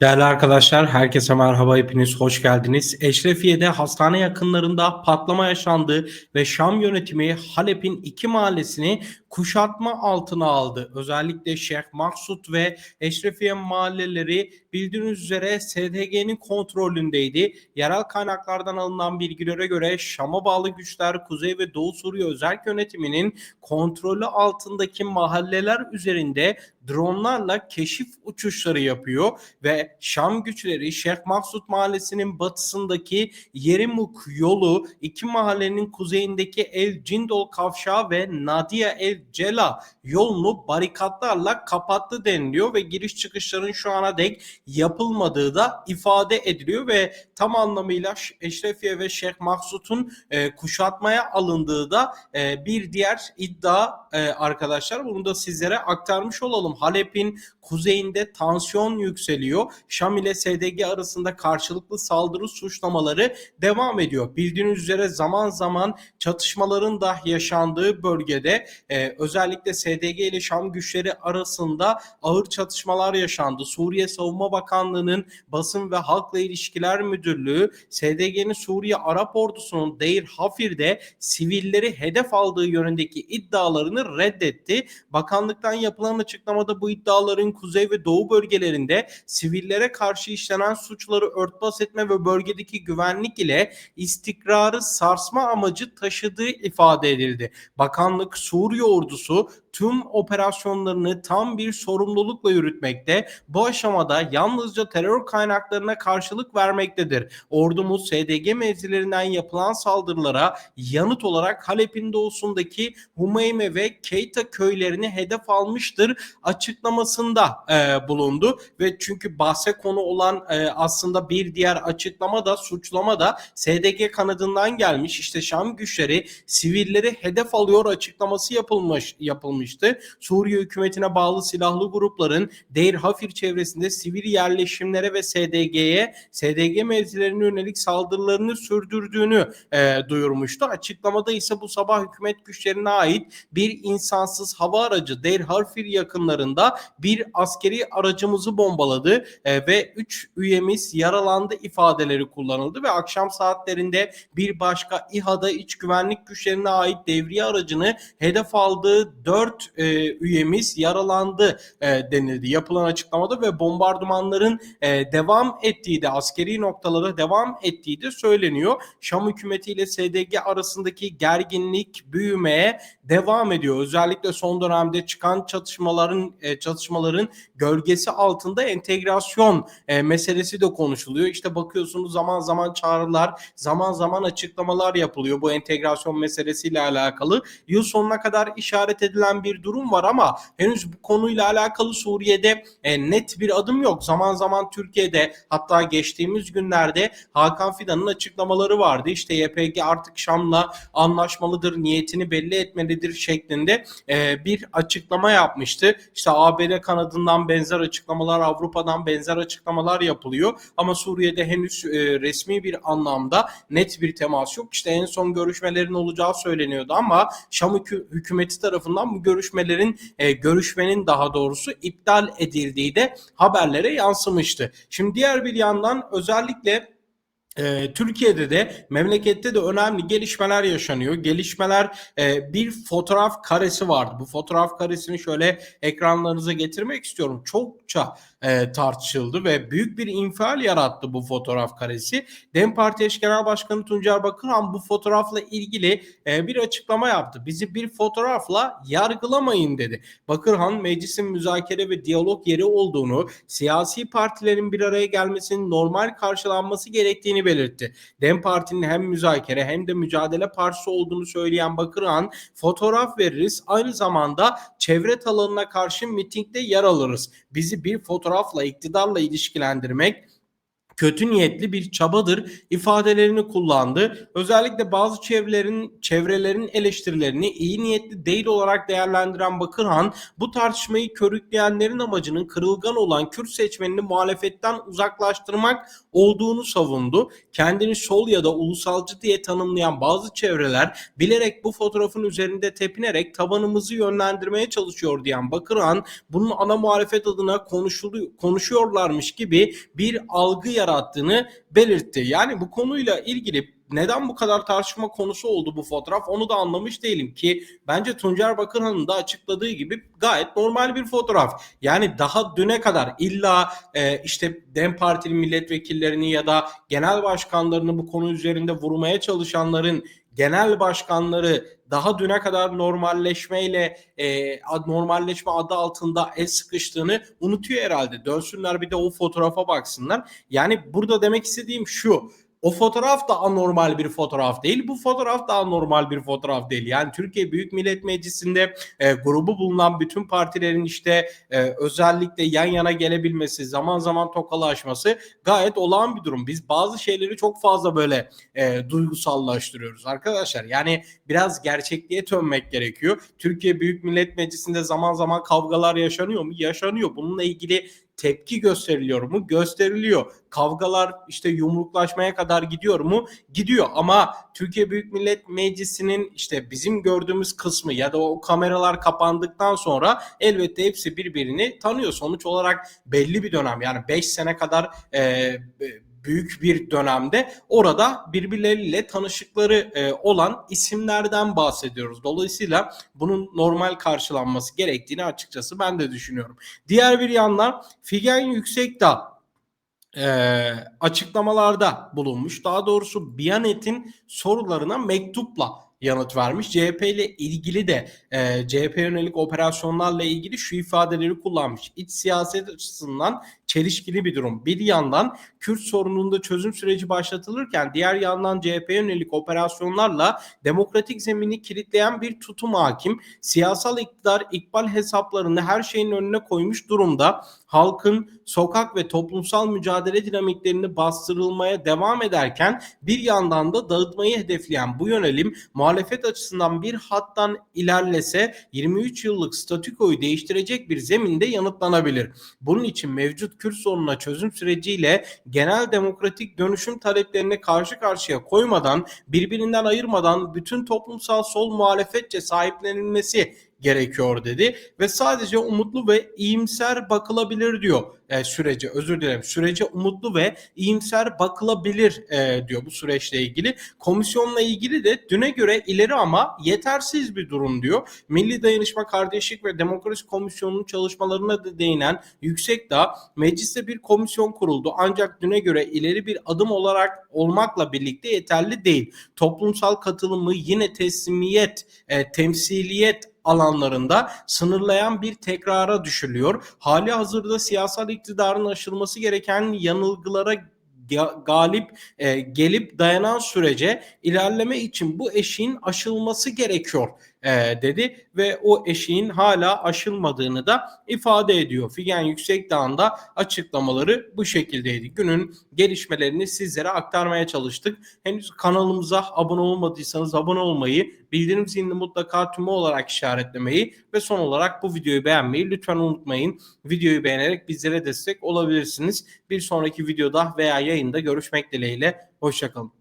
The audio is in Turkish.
Değerli arkadaşlar, herkese merhaba, hepiniz hoş geldiniz. Eşrefiye'de hastane yakınlarında patlama yaşandı ve Şam yönetimi Halep'in iki mahallesini kuşatma altına aldı. Özellikle Şeyh Maksut ve Eşrefiye mahalleleri bildiğiniz üzere SDG'nin kontrolündeydi. Yerel kaynaklardan alınan bilgilere göre Şam'a bağlı güçler Kuzey ve Doğu Suriye özel yönetiminin kontrolü altındaki mahalleler üzerinde dronlarla keşif uçuşları yapıyor ve Şam güçleri Şeyh Maksut Mahallesi'nin batısındaki Yerimuk yolu iki mahallenin kuzeyindeki El Cindol kavşağı ve Nadia El Cela yolunu barikatlarla kapattı deniliyor ve giriş çıkışların şu ana dek yapılmadığı da ifade ediliyor ve tam anlamıyla Eşrefiye ve Şeyh Maksut'un e, kuşatmaya alındığı da e, bir diğer iddia e, arkadaşlar. Bunu da sizlere aktarmış olalım. Halep'in kuzeyinde tansiyon yükseliyor. Şam ile SDG arasında karşılıklı saldırı suçlamaları devam ediyor. Bildiğiniz üzere zaman zaman çatışmaların da yaşandığı bölgede e, özellikle SDG ile Şam güçleri arasında ağır çatışmalar yaşandı. Suriye Savunma Bakanlığı'nın basın ve halkla ilişkiler müdürlüğü SDG'nin Suriye Arap ordusunun Deir Hafir'de sivilleri hedef aldığı yönündeki iddialarını reddetti. Bakanlıktan yapılan açıklamada bu iddiaların kuzey ve doğu bölgelerinde sivillere karşı işlenen suçları örtbas etme ve bölgedeki güvenlik ile istikrarı sarsma amacı taşıdığı ifade edildi. Bakanlık Suriye ordusu tüm operasyonlarını tam bir sorumlulukla yürütmekte. Bu aşamada yalnızca terör kaynaklarına karşılık vermektedir. Ordumuz SDG mevzilerinden yapılan saldırılara yanıt olarak Halep'in doğusundaki Humeyme ve Keita köylerini hedef almıştır açıklamasında e, bulundu ve çünkü bahse konu olan e, aslında bir diğer açıklama da suçlama da SDG kanadından gelmiş. İşte Şam güçleri sivilleri hedef alıyor açıklaması yapılmış yapılmıştı. Suriye hükümetine bağlı silahlı grupların Deir Hafir çevresinde sivil yerleşimlere ve SDG'ye SDG mevzilerine yönelik saldırılarını sürdürdüğünü e, duyurmuştu. Açıklamada ise bu sabah hükümet güçlerine ait bir insansız hava aracı Deir Hafir yakınlarında bir askeri aracımızı bombaladı e, ve 3 üyemiz yaralandı ifadeleri kullanıldı ve akşam saatlerinde bir başka İHA'da iç güvenlik güçlerine ait devriye aracını hedef aldığı 4 e, üyemiz yaralandı e, denildi yapılan açıklamada ve bombardımanların e, devam ettiği de askeri noktalara devam ettiği de söyleniyor. Şam hükümeti ile SDG arasındaki gerginlik büyümeye devam ediyor. Özellikle son dönemde çıkan çatışmaların e, çatışmaların gölgesi altında entegrasyon e, meselesi de konuşuluyor. İşte bakıyorsunuz zaman zaman çağrılar, zaman zaman açıklamalar yapılıyor bu entegrasyon meselesiyle alakalı. Yıl sonuna kadar işaret edilen bir durum var ama henüz bu konuyla alakalı Suriye'de e, net bir adım yok. Zaman zaman Türkiye'de hatta geçtiğimiz günlerde Hakan Fidan'ın açıklamaları vardı. İşte YPG artık Şam'la anlaşmalıdır, niyetini belli etmelidir şeklinde e, bir açıklama yapmıştı. İşte ABD kanadından benzer açıklamalar, Avrupa'dan benzer açıklamalar yapılıyor. Ama Suriye'de henüz e, resmi bir anlamda net bir temas yok. İşte en son görüşmelerin olacağı söyleniyordu ama Şam hükü, hükümeti tarafından bu görüşmelerin e, görüşmenin daha doğrusu iptal edildiği de haberlere yansımıştı. Şimdi diğer bir yandan özellikle ee, Türkiye'de de memlekette de önemli gelişmeler yaşanıyor. Gelişmeler e, bir fotoğraf karesi vardı. Bu fotoğraf karesini şöyle ekranlarınıza getirmek istiyorum. Çokça e, tartışıldı ve büyük bir infial yarattı bu fotoğraf karesi. DEM Parti Eş Genel Başkanı Tuncer Bakırhan bu fotoğrafla ilgili e, bir açıklama yaptı. Bizi bir fotoğrafla yargılamayın dedi. Bakırhan meclisin müzakere ve diyalog yeri olduğunu, siyasi partilerin bir araya gelmesinin normal karşılanması gerektiğini belirtti. DEM Parti'nin hem müzakere hem de mücadele partisi olduğunu söyleyen Bakırhan, fotoğraf veririz aynı zamanda çevre alanına karşı mitingde yer alırız. Bizi bir fotoğrafla iktidarla ilişkilendirmek kötü niyetli bir çabadır ifadelerini kullandı. Özellikle bazı çevrelerin çevrelerin eleştirilerini iyi niyetli değil olarak değerlendiren Bakırhan bu tartışmayı körükleyenlerin amacının kırılgan olan Kürt seçmenini muhalefetten uzaklaştırmak olduğunu savundu. Kendini sol ya da ulusalcı diye tanımlayan bazı çevreler bilerek bu fotoğrafın üzerinde tepinerek tabanımızı yönlendirmeye çalışıyor diyen Bakırhan bunun ana muhalefet adına konuşulu, konuşuyorlarmış gibi bir algı yarattığını belirtti. Yani bu konuyla ilgili neden bu kadar tartışma konusu oldu bu fotoğraf onu da anlamış değilim ki bence Tuncer Bakırhan'ın da açıkladığı gibi gayet normal bir fotoğraf. Yani daha düne kadar illa e, işte DEM Partili milletvekillerini ya da genel başkanlarını bu konu üzerinde vurmaya çalışanların genel başkanları daha düne kadar normalleşmeyle e, normalleşme adı altında el sıkıştığını unutuyor herhalde. Dönsünler bir de o fotoğrafa baksınlar. Yani burada demek istediğim şu. O fotoğraf da anormal bir fotoğraf değil. Bu fotoğraf da anormal bir fotoğraf değil. Yani Türkiye Büyük Millet Meclisi'nde e, grubu bulunan bütün partilerin işte e, özellikle yan yana gelebilmesi, zaman zaman tokalaşması gayet olağan bir durum. Biz bazı şeyleri çok fazla böyle e, duygusallaştırıyoruz arkadaşlar. Yani biraz gerçekliğe dönmek gerekiyor. Türkiye Büyük Millet Meclisi'nde zaman zaman kavgalar yaşanıyor mu? Yaşanıyor. Bununla ilgili tepki gösteriliyor mu? Gösteriliyor. Kavgalar işte yumruklaşmaya kadar gidiyor mu? Gidiyor ama Türkiye Büyük Millet Meclisi'nin işte bizim gördüğümüz kısmı ya da o kameralar kapandıktan sonra elbette hepsi birbirini tanıyor. Sonuç olarak belli bir dönem yani 5 sene kadar e, büyük bir dönemde orada birbirleriyle tanışıkları e, olan isimlerden bahsediyoruz. Dolayısıyla bunun normal karşılanması gerektiğini açıkçası ben de düşünüyorum. Diğer bir yandan Figen Yüksekdağ e, açıklamalarda bulunmuş. Daha doğrusu Biyanet'in sorularına mektupla yanıt vermiş. CHP ile ilgili de e, CHP yönelik operasyonlarla ilgili şu ifadeleri kullanmış. İç siyaset açısından çelişkili bir durum. Bir yandan Kürt sorununda çözüm süreci başlatılırken diğer yandan CHP yönelik operasyonlarla demokratik zemini kilitleyen bir tutum hakim. Siyasal iktidar ikbal hesaplarını her şeyin önüne koymuş durumda. Halkın sokak ve toplumsal mücadele dinamiklerini bastırılmaya devam ederken bir yandan da dağıtmayı hedefleyen bu yönelim muhalefet açısından bir hattan ilerlese 23 yıllık statükoyu değiştirecek bir zeminde yanıtlanabilir. Bunun için mevcut Kürt sorununa çözüm süreciyle genel demokratik dönüşüm taleplerini karşı karşıya koymadan, birbirinden ayırmadan bütün toplumsal sol muhalefetçe sahiplenilmesi gerekiyor dedi ve sadece umutlu ve iyimser bakılabilir diyor e, sürece özür dilerim sürece umutlu ve iyimser bakılabilir e, diyor bu süreçle ilgili. Komisyonla ilgili de düne göre ileri ama yetersiz bir durum diyor. Milli Dayanışma Kardeşlik ve Demokrasi Komisyonu'nun çalışmalarına da değinen Yüksekdağ mecliste bir komisyon kuruldu ancak düne göre ileri bir adım olarak olmakla birlikte yeterli değil. Toplumsal katılımı yine teslimiyet, e, temsiliyet alanlarında sınırlayan bir tekrara düşülüyor. Hali hazırda siyasal iktidarın aşılması gereken yanılgılara galip e, gelip dayanan sürece ilerleme için bu eşiğin aşılması gerekiyor e, dedi ve o eşiğin hala aşılmadığını da ifade ediyor. Figen Yüksekdağ'ın da açıklamaları bu şekildeydi. Günün gelişmelerini sizlere aktarmaya çalıştık. Henüz kanalımıza abone olmadıysanız abone olmayı, bildirim zilini mutlaka tümü olarak işaretlemeyi ve son olarak bu videoyu beğenmeyi lütfen unutmayın. Videoyu beğenerek bizlere destek olabilirsiniz. Bir sonraki videoda veya yayında görüşmek dileğiyle. Hoşçakalın.